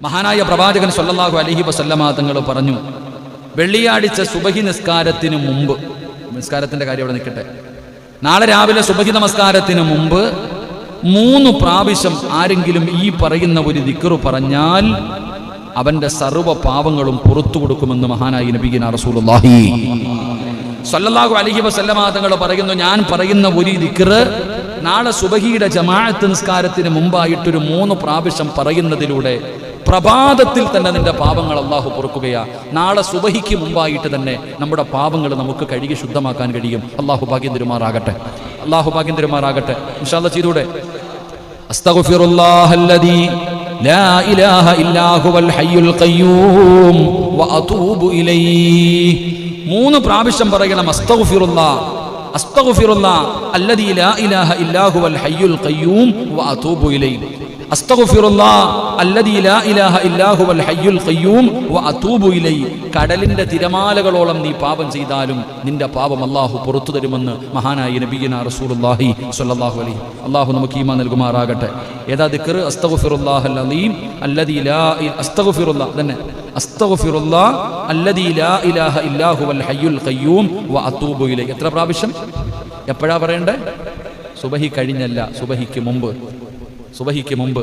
മഹാനായ പ്രവാചകൻ സല്ലല്ലാഹു അലഹി വസല്ലമ തങ്ങൾ പറഞ്ഞു വെള്ളിയാഴ്ച സുബഹി നിസ്കാരത്തിന് മുമ്പ് നിസ്കാരത്തിന്റെ കാര്യം അവിടെ നിൽക്കട്ടെ. നാളെ രാവിലെ സുബഹി നമസ്കാരത്തിന് മുമ്പ് മൂന്ന് പ്രാവശ്യം ആരെങ്കിലും ഈ പറയുന്ന ഒരു ദിക്കറു പറഞ്ഞാൽ അവന്റെ സർവ പാവങ്ങളും പുറത്തു കൊടുക്കുമെന്ന് മഹാനായി നബീന റസൂലുള്ളാഹി. സല്ലല്ലാഹു അലൈഹി വസല്ലമ തങ്ങൾ പറയുന്നു ഞാൻ പറയുന്ന ഒരു ദിക്റ് നാളെ സുബഹിയുടെ ജമാഅത്ത് നിസ്കാരത്തിന് മുമ്പായിട്ടൊരു മൂന്ന് പ്രാവശ്യം പറയുന്നതിലൂടെ പ്രഭാതത്തിൽ തന്നെ നിന്റെ പാപങ്ങൾ അള്ളാഹു പൊറുക്കുകയാ നാളെ സുബഹിക്ക് മുമ്പായിട്ട് തന്നെ നമ്മുടെ പാപങ്ങൾ നമുക്ക് കഴുകി ശുദ്ധമാക്കാൻ കഴിയും അള്ളാഹു ഭാഗ്യം തരുമാറാകട്ടെ അള്ളാഹു ഭാഗ്യം തരുമാറാകട്ടെ ഇൻഷാല്ല ചെയ്തൂടെ അസ്തഗ്ഫിറുല്ലാഹല്ലദീ لا إله إلا هو الحي القيوم وأتوب إليه മൂന്ന് പ്രാവശ്യം പറയണം അസ്തഗ്ഫിറുല്ല അസ്തഗ്ഫിറുല്ല അല്ലദീ ലാ ഇലാഹ ഇല്ലാ ഹുവൽ ഹയ്യുൽ ഖയ്യൂം വഅതൂബു ഇലൈഹി കടലിന്റെ തിരമാലകളോളം നീ പാപം ചെയ്താലും നിന്റെ പാപം അള്ളാഹു പുറത്തു തരുമെന്ന് മഹാനായ നബീന റസൂലുള്ളാഹി സ്വല്ലല്ലാഹു അലൈഹി അല്ലാഹു നമുക്ക് ഈമാൻ നൽകുമാറാകട്ടെ. ഏതാ അല്ലദീ ലാ തന്നെ ലാ ഇലാഹ ഹയ്യുൽ ഖയ്യൂം വഅതൂബു ഇലൈഹി എത്ര പ്രാവശ്യം? എപ്പോഴാ പറയണ്ടേ? സുബഹി കഴിഞ്ഞല്ല സുബഹിക്ക് മുമ്പ്. സുബഹിക്ക് മുമ്പ്.